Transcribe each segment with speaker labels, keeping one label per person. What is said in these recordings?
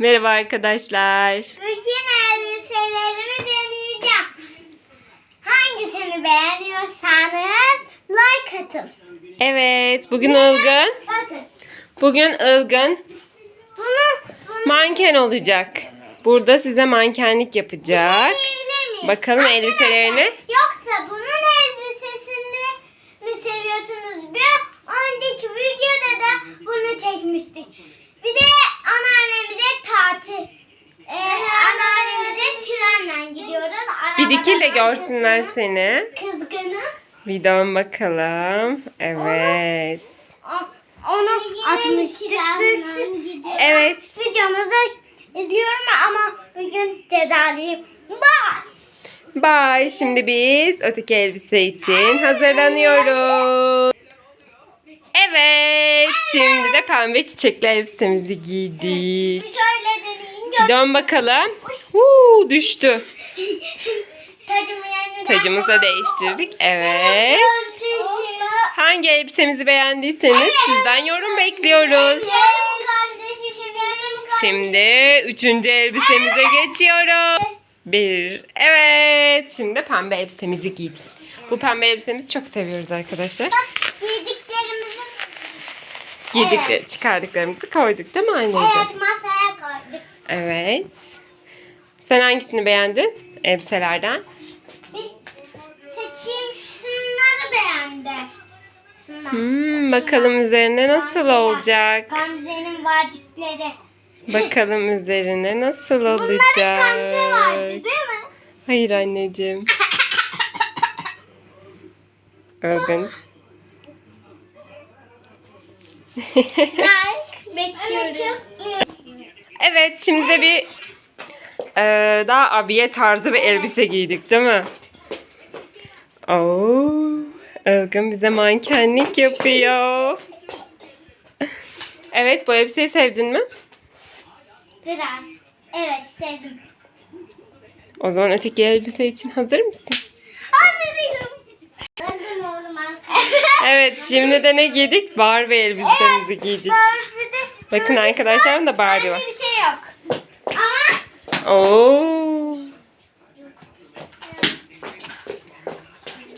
Speaker 1: Merhaba arkadaşlar.
Speaker 2: Bütün elbiselerimi deneyeceğim. Hangisini beğeniyorsanız like atın.
Speaker 1: Evet, bugün Ilgın.
Speaker 2: Bakın.
Speaker 1: Bugün Ilgın
Speaker 2: Bunu, bunu
Speaker 1: manken olacak. Burada size mankenlik yapacak.
Speaker 2: söyleyebilir miyim?
Speaker 1: Bakalım elbiselerini.
Speaker 2: Yoksa bunun elbisesini mi seviyorsunuz? Bir önceki videoda da bunu çekmiştik. Bir de anneannemize tatil. Ee, anneannemize trenle gidiyoruz. Arabadan
Speaker 1: görsünler seni.
Speaker 2: Kızgınım.
Speaker 1: Bir dön bakalım. Evet.
Speaker 2: Onu atmıştık. Sürü-
Speaker 1: Evet.
Speaker 2: Videomuzu izliyorum ama bugün cezalıyım. Bye.
Speaker 1: Bye. Şimdi biz öteki elbise için hazırlanıyoruz. Evet. Şimdi de pembe çiçekli elbisemizi giydik.
Speaker 2: Bir şöyle deneyeyim. Gör.
Speaker 1: Dön bakalım. Huu, düştü. Tacımızı da değiştirdik. Evet. Hangi elbisemizi beğendiyseniz sizden yorum bekliyoruz.
Speaker 2: Şimdi
Speaker 1: üçüncü elbisemize geçiyoruz. Bir. Evet. Şimdi pembe elbisemizi giydik. Bu pembe elbisemizi çok seviyoruz arkadaşlar.
Speaker 2: Giydiklerimizi
Speaker 1: Giydik, çıkardıklarımızı koyduk değil mi anneciğim?
Speaker 2: evet masaya koyduk.
Speaker 1: Evet. Sen hangisini beğendin elbiselerden?
Speaker 2: Şunlar.
Speaker 1: Hmm, bakalım üzerine nasıl olacak?
Speaker 2: Gamze'nin vardikleri.
Speaker 1: Bakalım üzerine nasıl
Speaker 2: Bunların Gamze vardı
Speaker 1: olacak?
Speaker 2: değil mi?
Speaker 1: Hayır anneciğim. Örgün.
Speaker 2: Like bekliyoruz.
Speaker 1: Evet şimdi de bir eee, daha abiye tarzı bir elbise giydik değil mi? Oo, Örgün bize mankenlik yapıyor. Evet bu elbiseyi sevdin mi?
Speaker 2: Biraz. Evet sevdim.
Speaker 1: O zaman öteki elbise için hazır mısın?
Speaker 2: Hazırım. Oğlum
Speaker 1: Evet şimdi de ne giydik? Barbie elbisemizi giydik. Bakın arkadaşlarım da Barbie var.
Speaker 2: Bir şey yok. Ama
Speaker 1: Oo.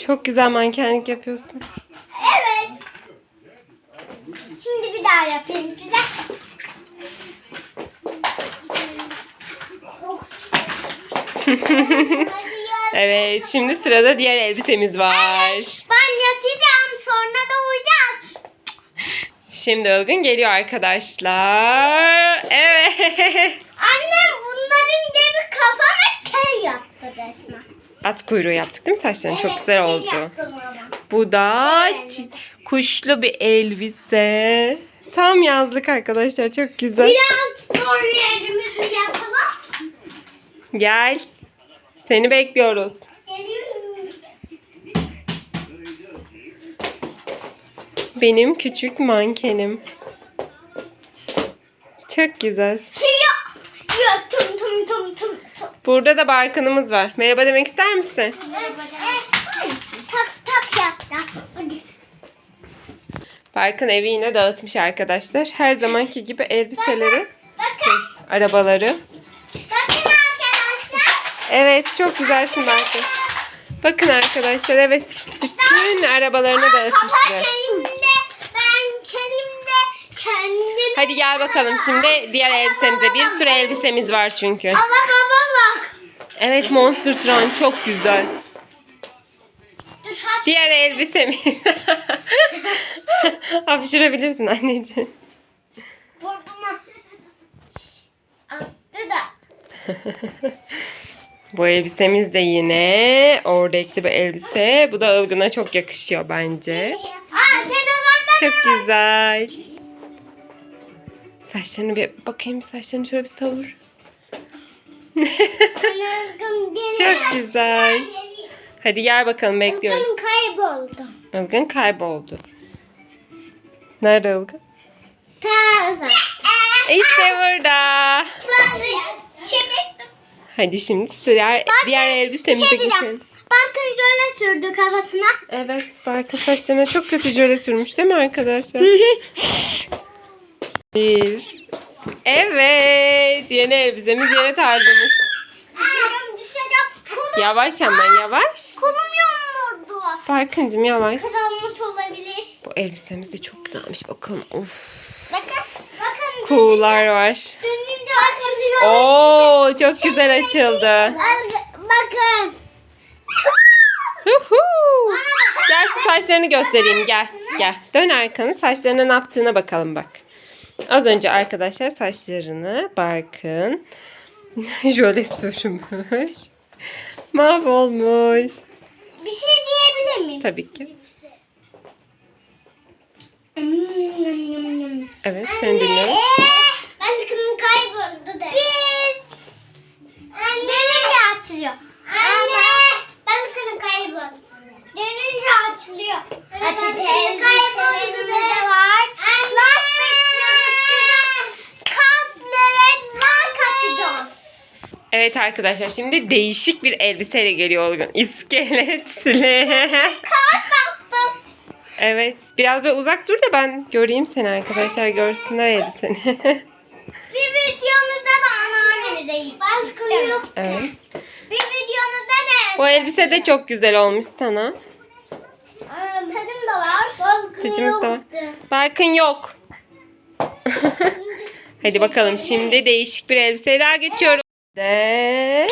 Speaker 1: Çok güzel mankenlik yapıyorsun.
Speaker 2: evet. Şimdi bir daha yapayım size.
Speaker 1: Evet şimdi sırada diğer elbisemiz var.
Speaker 2: Ben yatacağım sonra da uyuyacağız.
Speaker 1: Şimdi Ilgın geliyor arkadaşlar. Evet.
Speaker 2: Annem bunların gibi kafama kel yaptı resmen.
Speaker 1: At kuyruğu yaptık değil mi saçların? Çok
Speaker 2: Evet,
Speaker 1: güzel
Speaker 2: kel
Speaker 1: oldu. Bu da kuşlu bir elbise. Tam yazlık arkadaşlar çok güzel.
Speaker 2: Biraz doğru yapalım.
Speaker 1: Gel. Seni bekliyoruz.
Speaker 2: Geliyorum.
Speaker 1: Benim küçük mankenim. Çok güzel.
Speaker 2: Yok. Yok tum tum tum tum.
Speaker 1: Burada da Barkın'ımız var. Merhaba demek ister misin? Barkın evi yine dağıtmış arkadaşlar. Her zamanki gibi elbiseleri,
Speaker 2: Bakın.
Speaker 1: arabaları.
Speaker 2: Bakın arkadaşlar.
Speaker 1: Evet çok güzelsin Barkın. Bakın arkadaşlar evet bütün arabalarını dağıtmışlar. Hadi gel bakalım şimdi diğer elbisemize. Bir sürü elbisemiz var çünkü.
Speaker 2: Ama.
Speaker 1: Evet Monster Truck çok güzel.
Speaker 2: Dur hadi.
Speaker 1: Diğer elbisemiz. Hapşırabilirsin anneciğim.
Speaker 2: Burnuma. Attı da.
Speaker 1: Bu elbisemiz de yine oradakli bir elbise. Bu da ılgına çok yakışıyor bence.
Speaker 2: Aa
Speaker 1: Çok güzel. Saçlarını bir bakayım saçlarını şöyle bir savur. Çok güzel. Hadi gel bakalım bekliyoruz.
Speaker 2: Ilgın kayboldu.
Speaker 1: Ilgın kayboldu. Nerede Ilgın? İşte burada. Hadi şimdi diğer, diğer elbisemize
Speaker 2: şey diyeceğim.
Speaker 1: geçelim.
Speaker 2: Bakın şöyle sürdü kafasına.
Speaker 1: Evet, Barkın saçlarına çok kötü jöle sürmüş değil mi arkadaşlar? Bir. Evet, yeni elbisemiz, yeni tarzımız.
Speaker 2: Düşeceğim düşeceğim. Kolum,
Speaker 1: Yavaş ama yavaş.
Speaker 2: kolum yamuldu.
Speaker 1: Farkıncım yavaş.
Speaker 2: Kırılmış olabilir.
Speaker 1: Bu elbisemiz de çok güzelmiş. Bakalım. Of.
Speaker 2: Bakın. Bakın.
Speaker 1: Kuğular var.
Speaker 2: Dönünce açılıyor.
Speaker 1: Oo çok güzel açıldı.
Speaker 2: Bakın.
Speaker 1: Huhu. Gel şu saçlarını göstereyim gel. Gel. Dön arkanı saçlarına ne yaptığına bakalım bak. Az önce arkadaşlar saçlarını Barkın şöyle sürmüş. Mahvolmuş.
Speaker 2: Bir şey diyebilir miyim?
Speaker 1: Tabii ki. Evet seni dinliyorum.
Speaker 2: Balıkım kayboldu da. Biz. Anne. Dönünce açılıyor. Anne. Balıkım kayboldu. Dönünce açılıyor. Hadi kayboldu da var. Anne. bekliyoruz şuna. Kalplere like atacağız.
Speaker 1: Evet arkadaşlar şimdi değişik bir elbiseyle geliyor Olgun. İskeletli. Evet biraz böyle uzak dur da ben göreyim seni arkadaşlar görsünler elbiseni.
Speaker 2: Bir videomuzda da anneannemize Balıkım yok.
Speaker 1: evet.
Speaker 2: Bir videomuzda da
Speaker 1: Bu elbise de çok güzel olmuş sana.
Speaker 2: Tadım da var. Balıkım
Speaker 1: Saçımız da var.
Speaker 2: yoktu.
Speaker 1: Barkın yok. Hadi bakalım şimdi değişik bir elbiseye daha geçiyorum. De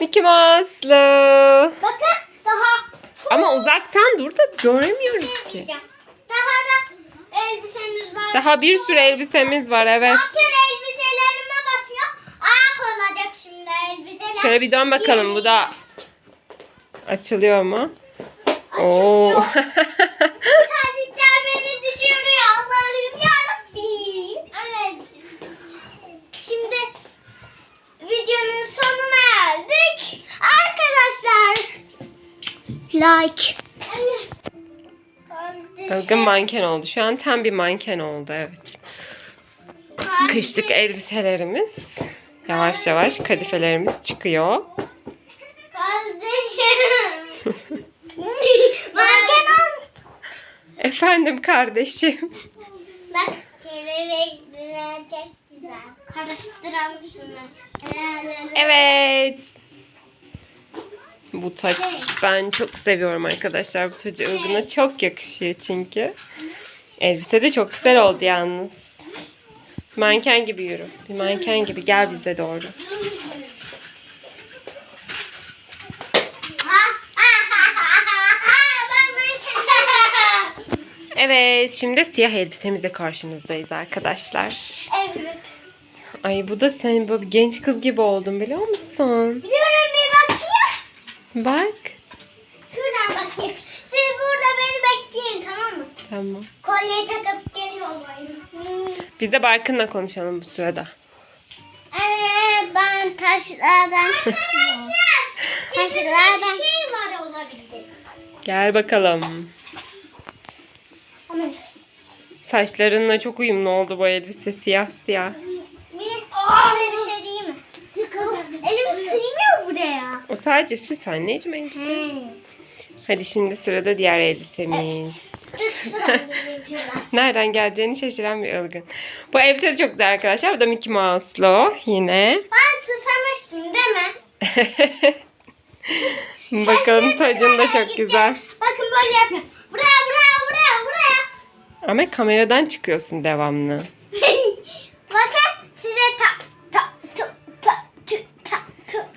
Speaker 1: Mickey Mouse'lu.
Speaker 2: Bakın daha çok
Speaker 1: Ama uzaktan dur da göremiyoruz ki.
Speaker 2: diyeceğim. Daha da elbisemiz var.
Speaker 1: Daha bir sürü elbisemiz var evet.
Speaker 2: Bakın elbiselerime basıyor. Ayak olacak şimdi elbiseler.
Speaker 1: Şöyle bir dön bakalım bu da açılıyor mu? Oo.
Speaker 2: Bu tazikler beni düşürüyor. Allah'ım yarabbim. Evet. Şimdi videonun sonuna geldik. Arkadaşlar. Like.
Speaker 1: Ilgın manken oldu. Şu an tam bir manken oldu evet. Kışlık elbiselerimiz yavaş yavaş kadifelerimiz çıkıyor.
Speaker 2: Kardeşim. Manken ol.
Speaker 1: Efendim kardeşim.
Speaker 2: Bak kelebekler çok güzel. Karıştıralım şunu.
Speaker 1: Evet. Bu taç ben çok seviyorum arkadaşlar. Bu tacı Ilgın'a çok yakışıyor çünkü. Elbise de çok güzel oldu yalnız. Manken gibi yürü. Bir manken gibi gel bize doğru. Evet şimdi siyah elbisemizle karşınızdayız arkadaşlar.
Speaker 2: evet.
Speaker 1: Ay bu da sen böyle genç kız gibi oldun biliyor musun?
Speaker 2: Biliyorum.
Speaker 1: Bak.
Speaker 2: Şuradan bakayım. Siz burada beni bekleyin tamam mı?
Speaker 1: Tamam.
Speaker 2: Kolyeyi takıp geliyorum. Hmm.
Speaker 1: Biz de Barkın'la konuşalım bu sırada.
Speaker 2: Anne ben taşlardan Taşlardan. Bir şey var olabilir.
Speaker 1: Gel bakalım. Saçlarınla çok uyumlu oldu bu elbise siyah siyah.
Speaker 2: bir, Aa, bir şey değil mi?
Speaker 1: O sadece süs anneciğim elbise.
Speaker 2: Hmm.
Speaker 1: Hadi şimdi sırada diğer elbisemiz. Nereden geleceğini şaşıran bir ılgın. Bu elbise de çok güzel arkadaşlar. Bu da Mickey Mouse'lu yine.
Speaker 2: Ben susamıştım değil mi?
Speaker 1: Bakalım tacın da çok güzel.
Speaker 2: Bakın böyle yapıyorum. Buraya buraya buraya buraya.
Speaker 1: Ama kameradan çıkıyorsun devamlı.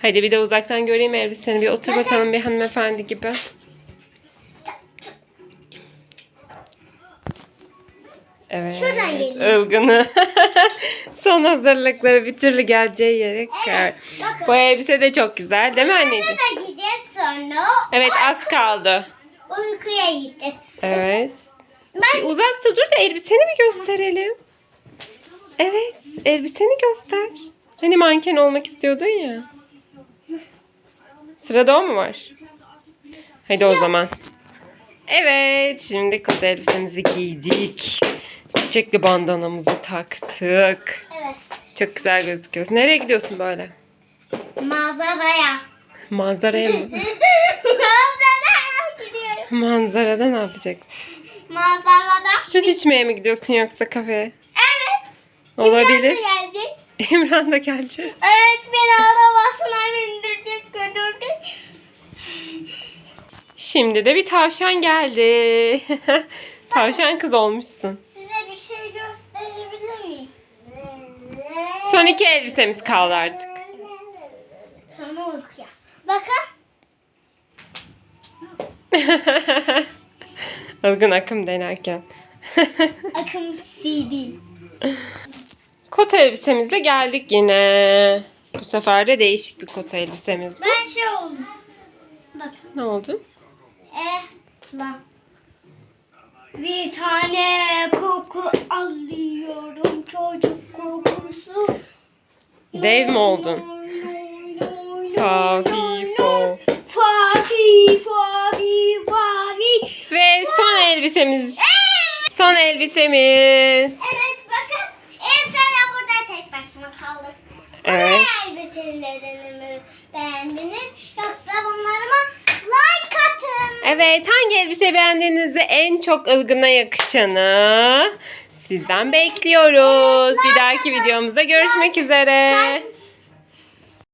Speaker 1: Hadi bir de uzaktan göreyim elbiseni. Bir otur bakalım bir hanımefendi gibi. Evet.
Speaker 2: Şuradan.
Speaker 1: Ilgın'ı. Son hazırlıkları bir türlü geleceği yere.
Speaker 2: Evet, bakın.
Speaker 1: Bu elbise de çok güzel değil mi anneciğim?
Speaker 2: Gideceğiz sonra
Speaker 1: Evet az kaldı.
Speaker 2: uykuya gideceğiz.
Speaker 1: Evet. Bir
Speaker 2: Ben
Speaker 1: uzakta dur da elbiseni bir gösterelim. Evet, elbiseni göster. Hani manken olmak istiyordun ya. Sırada o mu var? Hadi o zaman. Evet, şimdi kot elbisemizi giydik. Çiçekli bandanamızı taktık.
Speaker 2: evet
Speaker 1: Çok güzel gözüküyorsun. Nereye gidiyorsun böyle?
Speaker 2: manzaraya.
Speaker 1: Manzaraya mı?
Speaker 2: manzaraya gidiyorum.
Speaker 1: Manzarada ne yapacaksın?
Speaker 2: Manzarada.
Speaker 1: Süt içmeye mi gidiyorsun yoksa kafeye?
Speaker 2: Evet.
Speaker 1: Olabilir.
Speaker 2: Güzel bir gelecek.
Speaker 1: İmran da geldi.
Speaker 2: Evet beni arabasına bindirecek
Speaker 1: Şimdi de bir tavşan geldi. tavşan kız olmuşsun.
Speaker 2: Size bir şey gösterebilir miyim?
Speaker 1: Son iki elbisemiz kaldı artık.
Speaker 2: Sana uyku ya. Bakın.
Speaker 1: Ilgın akım denerken.
Speaker 2: Akım CD.
Speaker 1: kot elbisemizle geldik yine. Bu sefer de değişik bir kot elbisemiz. bu.
Speaker 2: Ben şey oldum. Bakın.
Speaker 1: Ne oldu?
Speaker 2: Lan. Bir tane koku alıyorum çocuk kokusu.
Speaker 1: Dev mi oldun? Fa fi fo.
Speaker 2: Fa fi fa fi fa fi.
Speaker 1: Ve son elbisemiz. Son elbisemiz.
Speaker 2: Evet bakın. En sene burada tek başıma kaldık.
Speaker 1: Evet.
Speaker 2: Bana elbiselerini mi beğendiniz? Yoksa bunlarıma like
Speaker 1: Evet hangi elbise beğendiğinizi en çok ılgına yakışanı sizden bekliyoruz. Bir dahaki videomuzda görüşmek üzere.